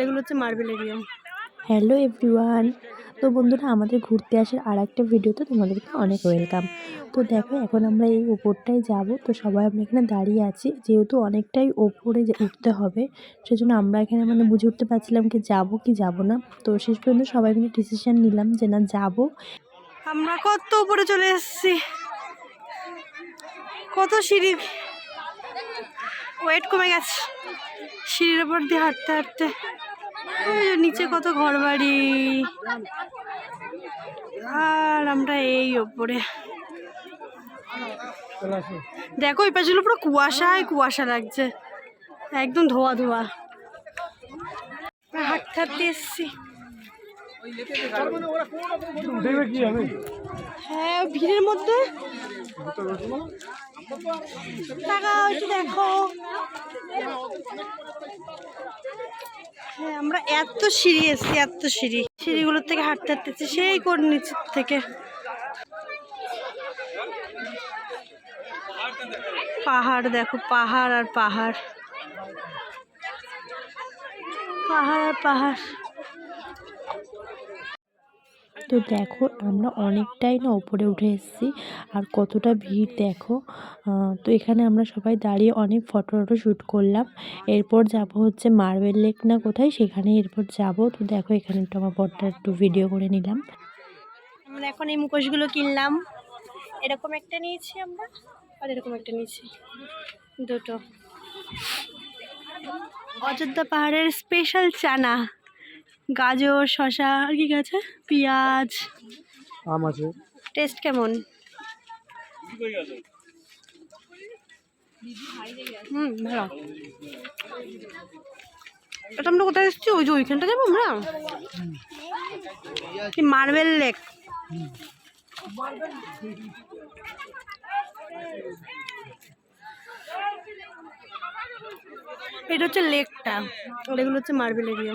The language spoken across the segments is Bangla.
এগুলো হচ্ছে মার্বেল এরিয়া হ্যালো এভরিওয়ান তো বন্ধুরা আমাদের ঘুরতে আসার আর একটা ভিডিওতে তোমাদেরকে অনেক ওয়েলকাম তো দেখো এখন আমরা এই ওপরটায় যাব। তো সবাই আমরা এখানে দাঁড়িয়ে আছি। যেহেতু অনেকটাই ওপরে উঠতে হবে সেজন্য আমরা এখানে মানে বুঝে উঠতে পারছিলাম কি যাব কি যাব না। তো শেষ পর্যন্ত সবাই মিলে ডিসিশন নিলাম যে না যাব। আমরা কত উপরে চলে এসেছি। কত সিঁড়ি? ওয়েট কমে গেছে। সিঁড়ির উপর দিয়ে হাঁটতে হাঁটতে। নিচে কত ঘর বাড়ি আর আমরা এই ওপরে। দেখো এই পাশগুলো পুরো কুয়াশায় কুয়াশা লাগছে। একদম ধোয়া ধোয়া। হাঁটতে হাঁটতে এসছি। হ্যাঁ ভিড়ের মধ্যে। হ্যাঁ আমরা এত সিঁড়ি এসছি এত সিঁড়ি। সিঁড়িগুলোর থেকে হাঁটতে হাঁটতে এসছি, সেই করে নিচের থেকে। পাহাড় দেখো পাহাড় আর পাহাড়। পাহাড় আর পাহাড়। তো দেখো, আমরা অনেকটাই না ওপরে উঠে এসেছি, আর কতটা ভিড় দেখো। তো এখানে আমরা সবাই দাঁড়িয়ে অনেক ফটো টটো শ্যুট করলাম। এরপর যাব হচ্ছে মার্বেল লেক না কোথায়, সেখানে এরপর যাব। তো দেখো, এখানে একটু আমার বরটা একটু ভিডিও করে নিলাম। আমরা এখন এই মুখোশগুলো কিনলাম। এরকম একটা নিয়েছি আমরা, আর এরকম একটা নিয়েছি। দুটো। অযোধ্যা পাহাড়ের স্পেশাল চানা। গাজর শশা আর কি গেছে পেঁয়াজ। আম আছে। টেস্ট কেমন? হুম ভালো। এটা আমরা কোথায় এসেছি? ওই যে ওইখানটা যাব আমরা? কি মার্বেল লেক এটা হচ্ছে লেকটা এগুলো হচ্ছে marble area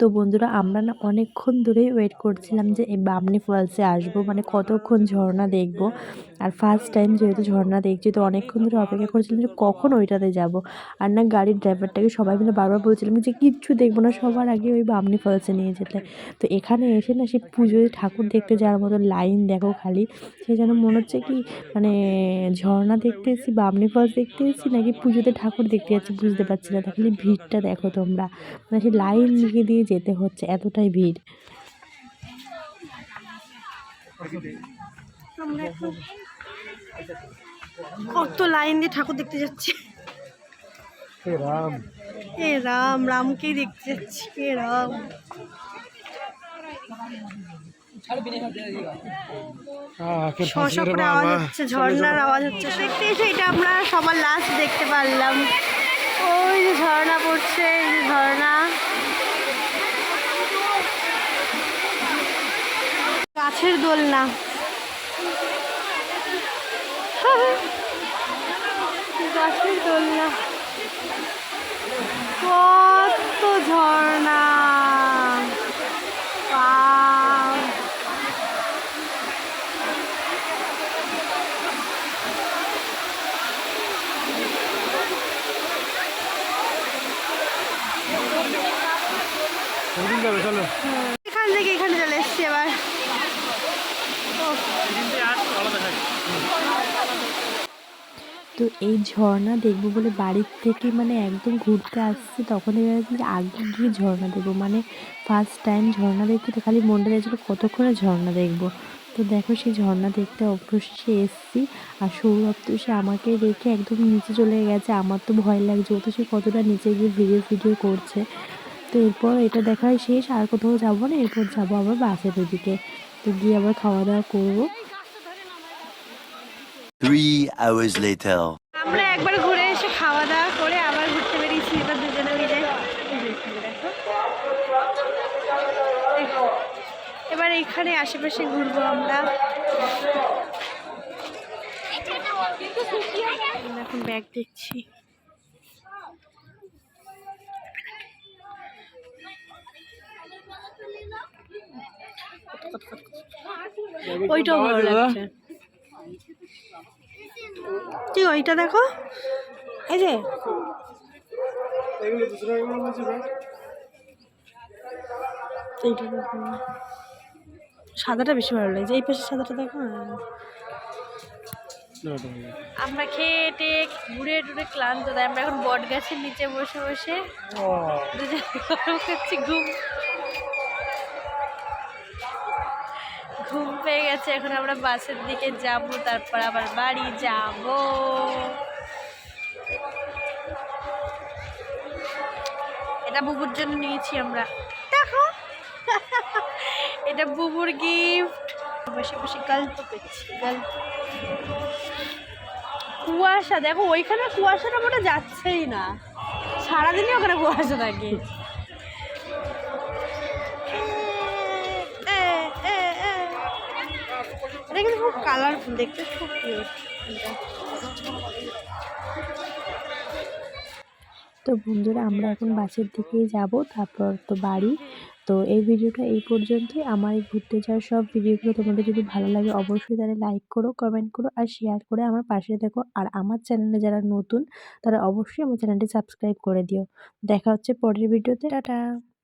তো বন্ধুরা, আমরা না অনেকক্ষণ ধরেই ওয়েট করছিলাম যে এই বামনি ফলসে আসব মানে কতক্ষণ ঝর্ণা দেখব। আর ফার্স্ট টাইম যেহেতু ঝর্ণা দেখছি, তো অনেকক্ষণ ধরে অপেক্ষা করছিলাম যে কখন ওইটাতে যাব। আর না গাড়ির ড্রাইভারটাকে সবাই মিলে বারবার বলছিলাম যে কিচ্ছু দেখব না, সবার আগে ওই বামনি ফলসে নিয়ে যেতে। তো এখানে এসে না সেই পুজোয় ঠাকুর দেখতে যাওয়ার মতো লাইন দেখো খালি। সে যেন মনে হচ্ছে কি মানে ঝর্ণা দেখতে এসেছি, বামনি ফলস দেখতে এসেছি, নাকি পুজোতে ঠাকুর দেখতে যাচ্ছি বুঝতে পারছি না। খালি ভিড়টা দেখো তোমরা। মানে সেই লাইন লিখে দিয়ে যেতে হচ্ছে এতটাই ভিড়। কত লাইন দিয়ে ঠাকুর দেখতে যাচ্ছি। রাম। এ রাম রামকেই দেখতে যাচ্ছি এ রাম। আখের শশা করে আওয়াজ হচ্ছে ঝর্ণার আওয়াজ হচ্ছে। এটা আমরা সবার লাস্ট দেখতে পারলাম। ওই যে ঝর্ণা পড়ছে এই যে ঝর্ণা। গাছের দোলনা। গাছের দোলনা। কত ঝর্ণা Wow. কোনদিন যাবে চলো এখান থেকে এখানে চলে এসছি এবার তো এই ঝর্ণা দেখব বলে বাড়ির থেকে মানে একদম ঘুরতে আসছি তখন আগে গিয়ে ঝর্ণা দেখব। মানে ফার্স্ট টাইম ঝর্ণা দেখতে, তো খালি মনটা চাইছিলো কতক্ষণে ঝর্ণা দেখব। তো দেখো সেই ঝর্ণা দেখতে অবশ্যই এসছি, আর সৌরভ তো সে আমাকে রেখে একদম নিচে চলে গেছে, আমার তো ভয় লাগছে, ও তো সে কতটা নিচে গিয়ে ভিডিও ভিডিও করছে। তো এরপর এটা দেখা শেষ, আর কোথাও যাব না, এরপর যাব আবার বাসের ওদিকে। তো গিয়ে আবার খাওয়া দাওয়া করব। Three hours later. আমরা একবার ঘুরে এসে খাওয়া দাওয়া করে আবার ঘুরতে বেরিয়েছি এবার দুজনে মিলে। এবার এখানে আশেপাশে ঘুরবো আমরা। এখন ব্যাগ দেখছি। ওইটাও ভালো লাগছে। ঠিক ওইটা দেখো? এই যে। সাদাটা বেশি ভালো লাগছে এই পাশে সাদাটা দেখো ভালো। আমরা খেয়ে টেয়ে ঘুরে টুরে ক্লান্ত তাই আমরা এখন বট গাছের নিচে বসে বসে গরম ঘুম ঘুম পেয়ে গেছে, এখন আমরা বাসের দিকে যাব, তারপর আবার বাড়ি যাব। এটা বুবুর জন্য নিয়েছি আমরা। দেখো। এটা বুবুর গিফট বসে বসে গল্প করছি, গল্প। কুয়াশা, দেখো, ওইখানে কুয়াশাটা মোটা যাচ্ছেই না। সারাদিনই ওখানে কুয়াশা থাকে। এটা কিন্তু খুব কালারফুল দেখতে খুব কিউট তো বন্ধুরা আমরা এখন বাসের দিকেই যাব তারপর তো বাড়ি। তো এই ভিডিওটা এই পর্যন্তই। আমার এই ঘুরতে যাওয়ার সব ভিডিওগুলো তোমাদের যদি ভালো লাগে অবশ্যই তাহলে লাইক করো কমেন্ট করো আর শেয়ার করে আমার পাশে দেখো। আর আমার চ্যানেলে যারা নতুন তারা অবশ্যই আমার চ্যানেলটি সাবস্ক্রাইব করে দিও। দেখা হচ্ছে পরের ভিডিওতে। টাটা।